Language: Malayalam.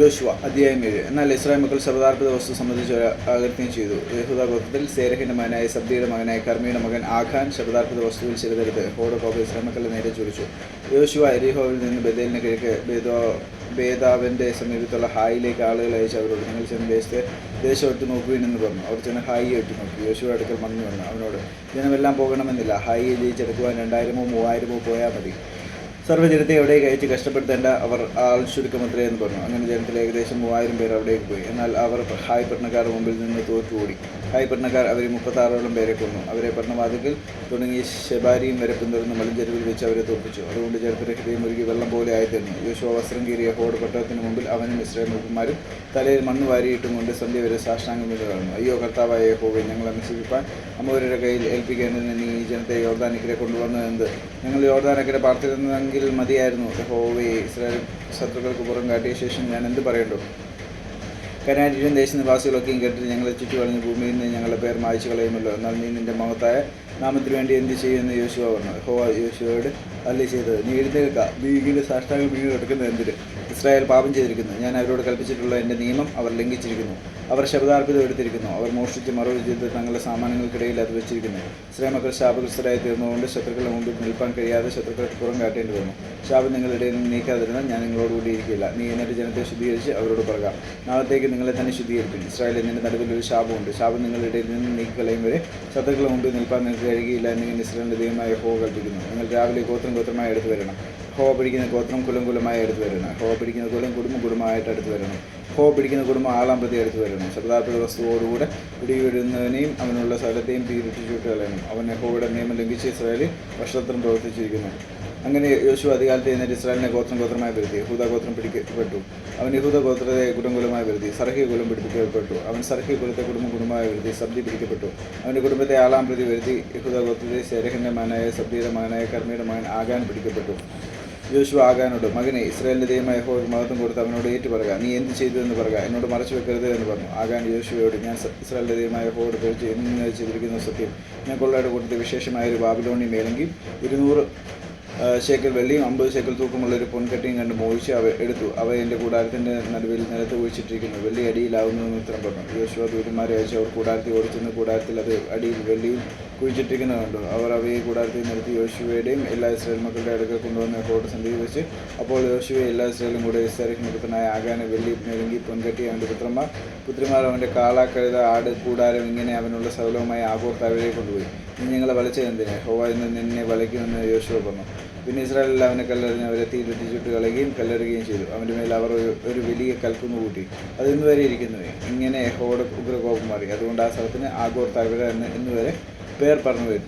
യോശുവ അധ്യായം ഏഴ്. എന്നാൽ ഇസ്രായേൽ മക്കൾ സർവതാർപ്പിത വസ്തു സംബന്ധിച്ച് ഒരു ചെയ്തു. യഹൂദ ഗോത്രത്തിൽ സേരഹിന്റെ മകനായ സബ്ദിയുടെ മകനായ കർമ്മിയുടെ മകൻ ആഖാൻ ശബദാർപ്പിത വസ്തുവിൽ ചിലതെടുത്ത് ഹോഡ് കോപ്പ് ഇസ്രായേൽ മക്കളുടെ നേരെ ചൊരിച്ചു യോശുവ എരിഹോവിൽ നിന്ന് ബദേലിന് കിഴക്ക് ബേദോ ബേദാവിന്റെ സമീപത്തുള്ള ഹായിലേക്ക് ആളുകൾ അയച്ച് അവരോട് നിങ്ങൾ ചെന്ന് ദേശത്തെ ദേശം ഒറ്റ നോക്കുവിനെന്ന് പറഞ്ഞു. അവർ ചെന്ന് ഹായി ഒറ്റ നോക്കി യോശുവ അടുക്കൽ മടങ്ങി വന്നു. അവനോട് ജനമെല്ലാം പോകണമെന്നില്ല. ഹായിയെ ജയിച്ചെടുക്കുവാൻ രണ്ടായിരമോ മൂവായിരമോ പോയാൽ മതി. സർവജനത്തെ എവിടേക്ക് അയച്ച് കഷ്ടപ്പെടുത്തേണ്ട അവർ ആൾ ചുരുക്കമത്രേ എന്ന് പറഞ്ഞു. അങ്ങനെ ജനത്തിൽ ഏകദേശം മൂവായിരം പേർ അവിടേക്ക് പോയി. എന്നാൽ അവർ ഹായ് പട്ടണക്കാരുടെ മുമ്പിൽ നിന്ന് തോറ്റുകൂടി. ഹായ് പട്ടണക്കാർ അവരെ മുപ്പത്താറോളം പേരെ കൊന്നു. അവരെ പട്ടണവാതിക്കൽ തുടങ്ങി ശബാരിയും വരെ പിന്തുടർന്ന് മലഞ്ചെരുവിൽ വെച്ച് അവരെ തോൽപ്പിച്ചു. അതുകൊണ്ട് ജനത്തിന്റെ ഹൃദയം ഒരുക്കി വെള്ളം പോലെ ആയിത്തീർന്നു. യോശുവ വസ്ത്രം കീറിയ ഹോഡ് പട്ടണത്തിന് മുമ്പിൽ അവനും ഇസ്രായേൽമാരും തലയിൽ മണ്ണ് വാരിയിട്ടും കൊണ്ട് സന്ധ്യ വരെ സാഷ്ടാംഗം കാണുന്നു അയ്യോ കർത്താവായ ഹോവെ ഞങ്ങൾ നശിപ്പിപ്പാൻ അമ്മവരുടെ കയ്യിൽ ഏൽപ്പിക്കേണ്ടതിന് നീ ഈ ജനത്തെ യോർദാനിക്കരെ കൊണ്ടുവന്നത് എന്ത്? ഞങ്ങൾ യോർദാനക്കരെ പാർത്തിരുന്നെങ്കിൽ മതിയായിരുന്നു. ഹോവേ ഇസ്രായേൽ ശത്രുക്കൾക്ക് പുറം കാട്ടിയ ശേഷം ഞാൻ എന്ത് പറയണ്ടു? കനാഡിയൻ ദേശനിവാസികളൊക്കെയും കേട്ടിട്ട് ഞങ്ങളെ ചുറ്റി വളഞ്ഞ ഭൂമിയിൽ നിന്ന് ഞങ്ങളുടെ പേർ മായ്ച്ചു കളയുമല്ലോ എന്നാൽ നീ നിന്റെ മഹത്തായ നാമത്തിന് വേണ്ടി എന്ത് ചെയ്യുമെന്ന് യോശുവ പറഞ്ഞു. ഹോ യോശുവയോട് അല്ലേ ചെയ്തത് നീ എഴുന്നേൽക്ക. നീ ഇങ്ങനെ സാഷ്ടാംഗം വീണ് കിടക്കുന്നത് എന്തിന്? ഇസ്രായേൽ പാപം ചെയ്തിരിക്കുന്നു. ഞാൻ അവരോട് കൽപ്പിച്ചിട്ടുള്ള എന്റെ നിയമം അവർ ലംഘിച്ചിരിക്കുന്നു. അവർ ശബ്ദാർപ്പിതം എടുത്തിരിക്കുന്നു. അവർ മോഷ്ടിച്ച് മറവ് ചെയ്ത് തങ്ങളുടെ സാമാനങ്ങൾക്കിടയിൽ അത് വെച്ചിരിക്കുന്നു. ഇസ്രായേൽ മക്കൾ ശാപഗ്രസ്തരായി തീർന്നുകൊണ്ട് ശത്രുക്കളുടെ മുമ്പിൽ നിൽപ്പാൻ കഴിയാതെ ശത്രുക്കൾക്ക് പുറം കാട്ടേണ്ടി വന്നു. ശാപം നിങ്ങളുടെ നിന്ന് നീക്കാതിരുന്നാൽ ഞാൻ നിങ്ങളോട് കൂടി ഇരിക്കില്ല. നീ എന്നിട്ട് ജനത്തെ ശുദ്ധീകരിച്ച് അവരോട് പറകാം. നാളത്തേക്ക് നിങ്ങളെ തന്നെ ശുദ്ധീകരിക്കും. ഇസ്രായേൽ എന്നിന്റെ നടുവിൽ ഒരു ശാപമുണ്ട്. ശാപം നിങ്ങളുടെ ഇടയിൽ നിന്ന് നീക്കിക്കളയും വരെ ശത്രുക്കളുടെ മുമ്പിൽ നിൽപ്പാൻ നിങ്ങൾക്ക് കഴിയുകയില്ല എന്നിങ്ങനെ ഇസ്രായേലിന്റെ ദൈവമായ ഹോ കൽപ്പിക്കുന്നു. നിങ്ങൾ രാവിലെ ഗോത്രം ഗോത്രമായി എടുത്തു വരണം. ഹോ പിടിക്കുന്ന ഗോത്രം കുലം കുലമായി എടുത്തു വരണം. ഹോ പിടിക്കുന്ന കുലം കുടുംബം കുടുംബമായിട്ട് എടുത്തു വരണം. ഹോ പിടിക്കുന്ന കുടുംബം ആളാം പ്രതി എടുത്തു വരണം. ശബ്ദാർത്ഥ വസ്തുവോടുകൂടെ പിടിവിടുന്നതിനെയും അവനുള്ള സ്ഥലത്തെയും തീരുട്ടിച്ചുവിട്ട് കളയണം. അവൻ ഹോയുടെ നിയമം ലംഘിച്ച് ഇസ്രായേലിൽ വർഷത്രം പ്രവർത്തിച്ചിരിക്കുന്നു. അങ്ങനെ യോശു അധികാലത്ത് എന്നിട്ട് ഇസ്രായേലിനെ ഗോത്രം ഗോത്രമായി വരുത്തി. യഹൂദ ഗോത്രം പിടിക്കപ്പെട്ടു. അവൻ യഹൂദ ഗോത്രത്തെ കുടുംബകുലമായി വരുത്തി. സർഹി കുലം പിടിപ്പിക്കപ്പെട്ടു. അവൻ സർഹി കുലത്തെ കുടുംബം കുടുംബമായി വരുത്തി. സബ്ദി പിടിക്കപ്പെട്ടു. അവന്റെ കുടുംബത്തെ ആളാം പ്രതി വരുത്തി. യഹൂദ ഗോത്രത്തെ ശരഹിന്റെ മകനായ സബ്ദിയുടെ മകനായ കർമ്മിയുടെ മകൻ ആകാൻ പിടിക്കപ്പെട്ടു. യോശു ആകാനോട് മകനെ ഇസ്രായേലിന്റെ ദൈവമായ ഹോ മഹത്വം കൊടുത്ത് അവനോട് ഏറ്റു പറയുക നീ എന്ത് ചെയ്തു എന്ന് പറയുക. എന്നോട് മറച്ചു വെക്കരുത് എന്ന് പറഞ്ഞു. ആകാൻ യോശുവയോട് ഞാൻ ഇസ്രായേലിന്റെ ദൈവമായ ഹോയോട് കഴിച്ച് എന്ന് ചെയ്തിരിക്കുന്ന സത്യം. ഞാൻ കൊള്ളയുടെ കൂട്ടത്തിൽ വിശേഷമായ ഒരു ബാബിലോണി മേലെങ്കിൽ ഇരുന്നൂറ് ശേക്കൽ വെള്ളിയും അമ്പത് ശേക്കൽ തൂക്കമുള്ള ഒരു പൊൻകട്ടിയും കണ്ട് മോഹിച്ച് അവ എടുത്തു. അവ എന്റെ കൂടാരത്തിന്റെ നടുവിൽ നിലത്ത് ഒഴിച്ചിട്ടിരിക്കുന്നു. വെള്ളി അടിയിലാവുന്നു എന്ന് ഉത്തരം പറഞ്ഞു. യോശുവ ദൂരന്മാരെ അയച്ച് അവർ കൂടാരത്തിൽ ഓടിച്ചെന്ന് കൂടാരത്തിൽ അത് അടിയിൽ വെള്ളിയും കുഴിച്ചിട്ടിരിക്കുന്നത് കണ്ടു. അവർ അവയെ കൂടാരത്തിൽ നിർത്തി യോശുവയുടെയും എല്ലാ ഇസ്രായേൽ മക്കളുടെ അടുക്കൽ കൊണ്ടുവന്ന് കോട്ട് വെച്ച് അപ്പോൾ യോശുവെ എല്ലാ ഇസ്രായേലും കൂടെ ഇസ്രായേലിന് പുത്രനായ ആകാനെ വെള്ളി നെരുങ്ങി പൊൻകട്ടി അവന്റെ പുത്രന്മാർ പുത്രിമാർ അവന്റെ കാള കഴുത ആട് കൂടാരം ഇങ്ങനെ അവനുള്ള സകലവുമായി ആഗോർ കൊണ്ടുപോയി. ഇനി ഞങ്ങളെ വലച്ചത് എന്തിന്? ഹോവ ഇന്ന് നിന്നെ വലയ്ക്കുമെന്ന് യോശുവ പറഞ്ഞു. പിന്നെ ഇസ്രായേലിൽ അവനെ കല്ലെറിഞ്ഞ് അവരെ തീയിലിട്ടിച്ചിട്ട് കളയുകയും കല്ലെറുകയും ചെയ്തു. അവന്റെ മേൽ അവർ ഒരു വലിയ കൽക്കുന്ന് കൂട്ടി. അത് ഇന്ന് വരെ ഇരിക്കുന്നു. ഇങ്ങനെ ഹോഡ് ഉഗ്രകോപം മാറി. അതുകൊണ്ട് ആ സ്ഥലത്തിന് ആഗോർ തകര എന്ന് ഇന്ന് பேர் பரமவீர்